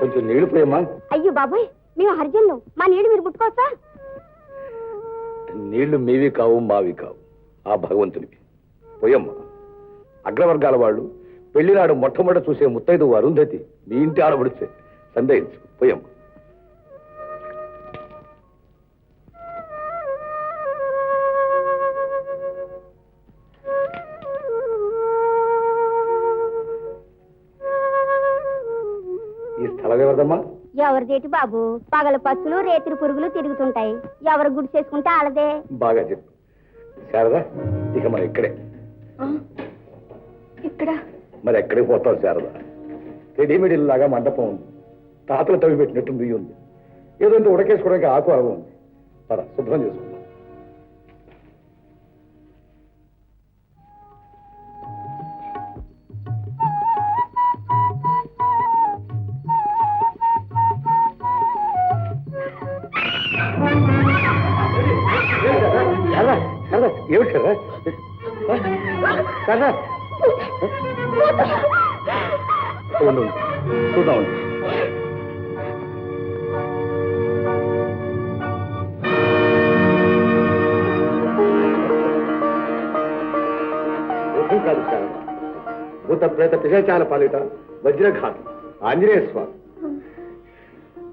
కొంచెం నీళ్ళు పోయమ్మా. అయ్యో బాబాయ్ మేము హరిజన్లు. మా నీళ్ళు మీరు ముట్టుకోవచ్చా? నీళ్ళు మీవి కావు మావి కావు. ఆ భగవంతునికి. పోయమ్మా. అగ్రవర్గాల వాళ్ళు పెళ్ళినాడు మొట్టమొదట చూసే ముత్తైదు అరుంధతి మీ ఇంటి ఆడబడితే సందేహించు. పోయమ్మా. ఈ స్థలం ఎవరిదమ్మా? ఎవరిదేటి బాబు? పగల పచ్చులు రేతిరి పురుగులు తిరుగుతుంటాయి. ఎవరు గుడి చేసుకుంటే ఆడదే బాగా చెప్పు. శారదా ఇక మనం ఇక్కడే. ఇక్కడ మరి ఎక్కడికి పోతావు శారదా? రెడీమేడ్ లాగా మండపం ఉంది. తాతలు తవ్వి పెట్టినట్టు బియ్యం ఉంది. ఏదో ఉడకేసుకోవడానికి ఆకు ఆగు ఉంది. పద శుభ్రం చేసుకుందాం ఏమిటి శారదా? చూద్దాం కాదు శారద. భూత ప్రేత పిశాచాల పాలిట వజ్రఘాతం ఆంజనేయ స్వామి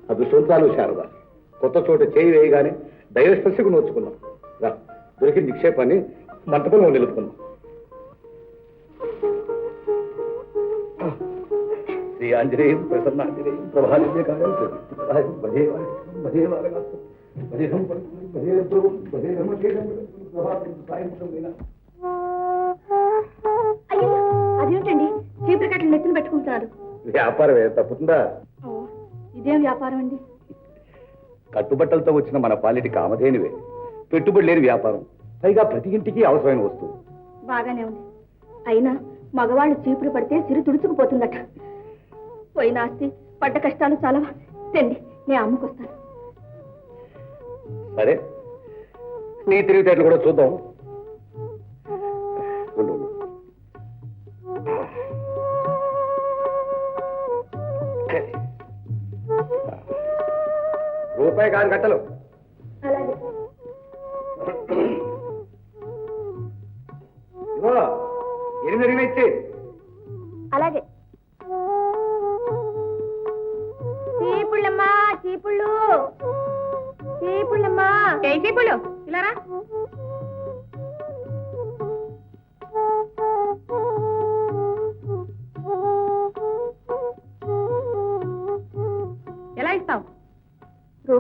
అదృష్టవంతాలు శారద కొత్త చోట చేయి వేయగానే దైవస్పర్శకు నోచుకున్నాం. రా దొరికిన నిక్షేపాన్ని మంటపంలో నిలుపుకున్నాం శ్రీ ఆంజనేయం భజే భజేహం భజే భజే అయ్యో అదేమిటండి? చీపురు కట్టలు నెత్తిన పెట్టుకుంటున్నారు. వ్యాపారం ఏ తప్పుతుందా ఇదేం వ్యాపారం అండి? కట్టుబట్టలతో వచ్చిన మన పాలిటి కామధేనివే. పెట్టుబడి లేని వ్యాపారం. పైగా ప్రతి ఇంటికి అవసరమైన వస్తువు. బాగానే ఉంది. అయినా మగవాళ్ళు చీపురు పడితే సిరి తుడుచుకుపోతుందట. పోయిన ఆస్తి పడ్డ కష్టాలు చాలా తెండి నేను అమ్ముకొస్తాను. సరే. నీ తెలివితేటలు కూడా చూద్దాం. ఉండు, రూపాయి కాదు కట్టలు. అలాగే. ఇదిగో, ఎనిమిది ఎనిమిది ఇచ్చి. అలాగే. చీపుళ్ళమ్మా చీపుళ్ళు. చీపుళ్ళమ్మా. ఏ చీపుళ్ళు ఇలా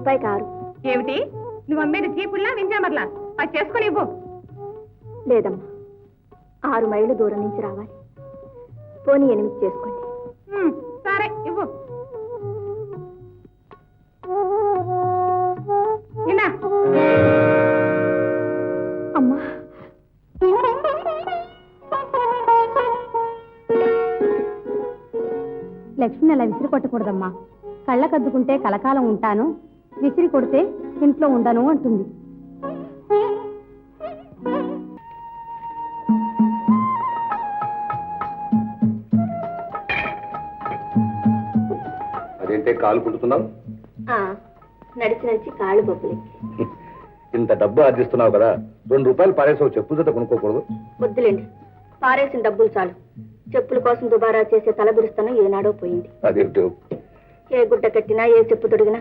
రూపాయి కారు. ఏమిటి? నువ్వు అమ్మేది చీపుల్లా వింజామర్లా? అది చేసుకుని ఇవ్వు. లేదమ్మా. ఆరు మైళ్ళు దూరం నుంచి రావాలి. పోనీ ఎనిమిది చేసుకోండి. సరే ఇవ్వు. అమ్మా. లక్ష్మిని అలా విసిరి కొట్టకూడదమ్మా కళ్ళకద్దుకుంటే కలకాలం ఉంటాను. విసిరి కొడితే ఇంట్లో ఉండను అంటుంది. అదేంటే కాలు కుంటున్నావు నడిచి నడిచి కాళ్ళు బొబ్బలెక్కి ఇంత డబ్బు ఆర్జిస్తున్నావు కదా రెండు రూపాయలు పారేసావు చెప్పు జత కొనుక్కోకూడదు. వద్దులేండి పారేసిన డబ్బులు చాలు. చెప్పుల కోసం దుబారా చేసే తలబిరుస్తాను ఏనాడో పోయింది. అదేంటో ఏ గుడ్డ కట్టినా ఏ చెప్పు తొడిగినా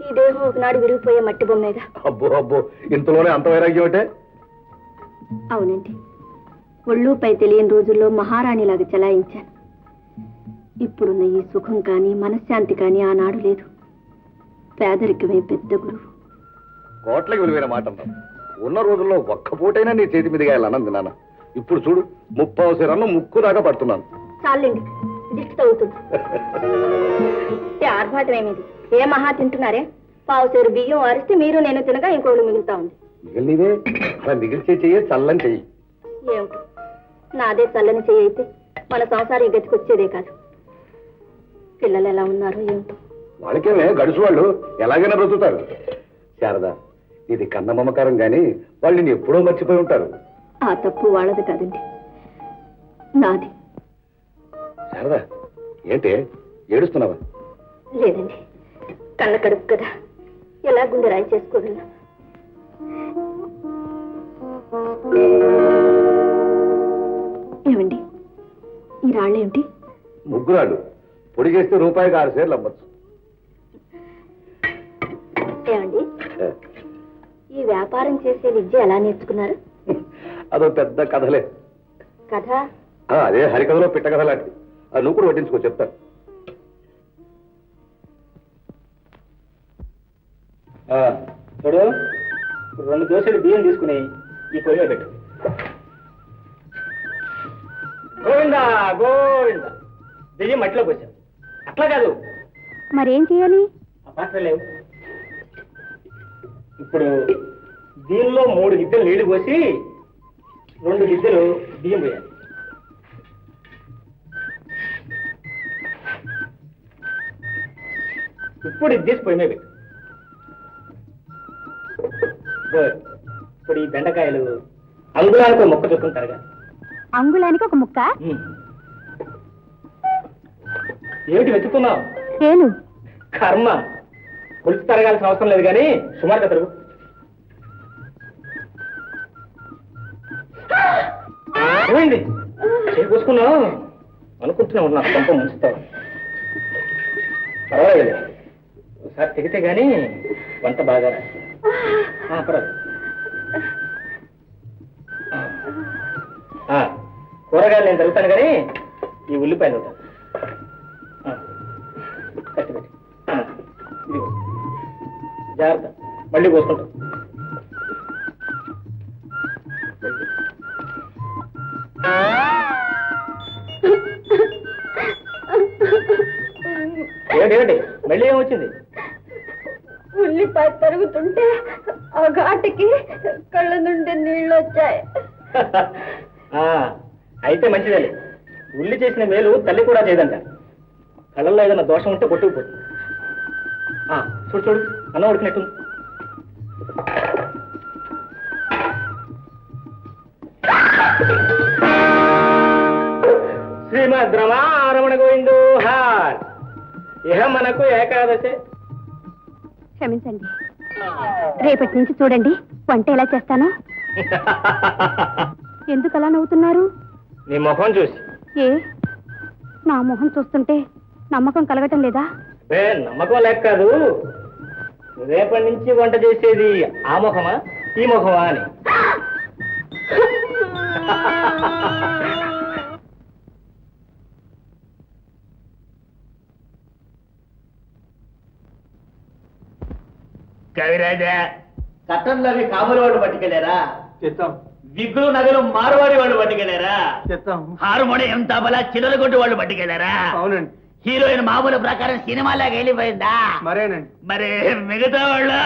ఈ దేహం ఒకనాడు విరిగిపోయే మట్టి బొమ్మేగా. అబ్బో అబ్బో ఇంతలోనే అంత వైరాగ్యం అంటే? అవునండి. ఒళ్ళు పై తెలియని రోజుల్లో మహారాణిలాగా చలాయించాను. ఇప్పుడున్న ఈ సుఖం కానీ మనశ్శాంతి కానీ ఆనాడు లేదు. పేదరికమే పెద్ద గురువు. కోట్లకి విలువైన మాట ఉన్న రోజుల్లో ఒక్క పూటైనా నీ చేతి మీదుగా వెళ్ళాను నాన్న ఇప్పుడు చూడు ముప్పావు సిరన్ను ముక్కు దాకా పడుతున్నాను. చాలండి. దిష్టి తగ్గుతుంది ఆర్భాటం ఏమిది ఏ మహా తింటున్నారే? పావు సేరు బియ్యం ఆరిస్తే మీరు నేను తినగా ఇంకోళ్ళు మిగులుతా ఉంది. మిగిలినవే అలా మిగిల్చే చెయ్యి చల్లని చెయ్యి. ఏమిటో? నాదే చల్లని చెయ్యి అయితే మన సంసారం గతికొచ్చేదే కాదు. పిల్లలు ఎలా ఉన్నారో ఏమిటో. వాళ్ళకేమే? గడుసు వాళ్ళు. ఎలాగైనా బ్రతుకుతారు. శారదా ఇది కన్న మమకారం గాని వాళ్ళు నిన్ను ఎప్పుడో మర్చిపోయి ఉంటారు. ఆ తప్పు వాళ్ళది కాదండి. నాది. శారదా ఏంటి? ఏడుస్తున్నావా? లేదండి. కళ్ళ కడుపు కదా. ఎలా గుండె రాయి చేసుకోగలను? ఏమండి? ఈ రాళ్ళేమిటి ముగ్గురాళ్ళు. పొడి చేస్తే రూపాయికి ఆరు సేర్లు అమ్మచ్చు. ఏమండి? ఈ వ్యాపారం చేసే విద్య ఎలా నేర్చుకున్నారు? అదో పెద్ద కథలే. కథ? అదే హరికథలో పిట్ట కథ లాంటిది. అది నువ్వు కూడా పట్టించుకో చెప్తా. చూడు రెండు దోశలు బియ్యం తీసుకుని ఈ పొయ్యిలో పెట్టు. గోవిందా గోవింద. బియ్యం మట్టిలో పోసాం అట్లా కాదు. మరేం చేయాలి? లేవు. ఇప్పుడు దీనిలో మూడు గిద్దెలు నీళ్ళు పోసి రెండు గిద్దెలు బియ్యం పోయాలి. ఇప్పుడు ఇది తీసి పొయ్యి మీద. ఇప్పుడు ఈ బెండకాయలు అంగుళానికి ఒక మొక్క తరగా అంగుళానికి ఒక ముక్క? ఏమిటి వెతుకుతున్నావు? ఏను? కర్మ. కొలిచి తరగాల్సిన అవసరం లేదు కానీ సుమారుగా తరుగు. ఏమైంది? చేకూసుకున్నావు అనుకుంటూనే ఉన్నా పంప ముంచుతావు. పర్వాలేదు ఒకసారి తెగితే గానీ వంట బాగా పర్వాలేదు. కూరగాయలు నేను తరుగుతాను కానీ ఈ ఉల్లిపాయలు ఇదిగో. జాగ్రత్త. మళ్ళీ పోసుకుంటాం ఏమిటి ఏమిటి? మళ్ళీ ఏమొచ్చింది? ఉల్లిపాయ తరుగుతుంటే ఆ ఘాటికి కళ్ళ నుండి నీళ్ళు వచ్చాయి ఆ, అయితే మంచిదండి. ఉల్లి చేసిన మేలు తల్లి కూడా చేయదంట. కళ్ళల్లో ఏదైనా దోషం ఉంటే కొట్టుకుపోతుంది. ఆ, చూడు చూడు అన్నం ఉడికినట్టుంది శ్రీమద్ రమారమణ గోవిందో హార్ ఇహ మనకు ఏకాదశి. క్షమించండి. రేపటి నుంచి చూడండి వంట ఎలా చేస్తానో. ఎందుకు అలా నవ్వుతున్నారు? నీ ముఖం చూసి. ఏ? నా మొహం చూస్తుంటే నమ్మకం కలగటం లేదా? నమ్మకం లేక కాదు. రేపటి నుంచి వంట చేసేది ఆ ముఖమా ఈ ముఖమా అని. కవిరాజా. కట్టంలో అవి కాముల వాళ్ళు పట్టుకెళ్ళారా? చెప్తాం విగ్గులు నగలు మారవాడి వాళ్ళు పట్టుకెళ్ళారా? చెప్తాం హార్మోనియం తబలా చిల్లల కొట్టు వాళ్ళు పట్టుకెళ్ళారా? అవునండి. హీరోయిన్ మామూలు ప్రకారం సినిమాలాగా వెళ్ళిపోయిందా? మరేనండి. మరి మిగతా వాళ్ళు?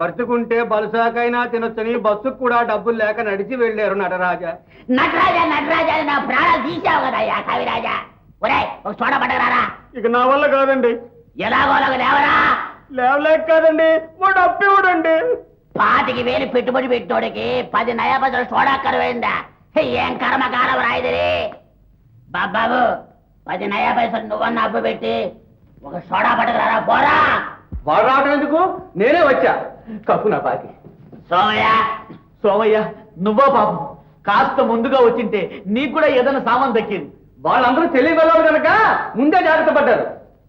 బతుకుంటే బలుసాకైనా తినొచ్చని బస్సుకు కూడా డబ్బులు లేక నడిచి వెళ్ళారు నటరాజా. నటరాజా నటరాజా నా ప్రాణాలు తీసావు కదయ్యా కవిరాజా. ఒరే ఒక చోట పట్టరారా ఇక నా వల్ల కాదండి. ఎలాగోలాగ లేవరా? లేవలేక కాదండి వాడు అప్పివ్వడండి పాతికి వేలు పెట్టుబడి పెట్టోడికి పది నయా పైసలు సోడా కరువైందా? ఏం కర్మకాలం రాయిదిరి? బాబాబు పది నయా పైసలు నువ్వన్న అప్పు పెట్టి ఒక సోడా పట్టకురారా పోరా. వాడు రావడం ఎందుకు నేనే వచ్చా. కప్పు నా పాకి సోమయ్య. సోమయ్య నువ్వా పాపం? కాస్త ముందుగా వచ్చింటే నీకు కూడా ఏదైనా సామాన్ దక్కింది. వాళ్ళందరూ తెలియగలవాడు కనుక ముందే జాగ్రత్త పడ్డారు.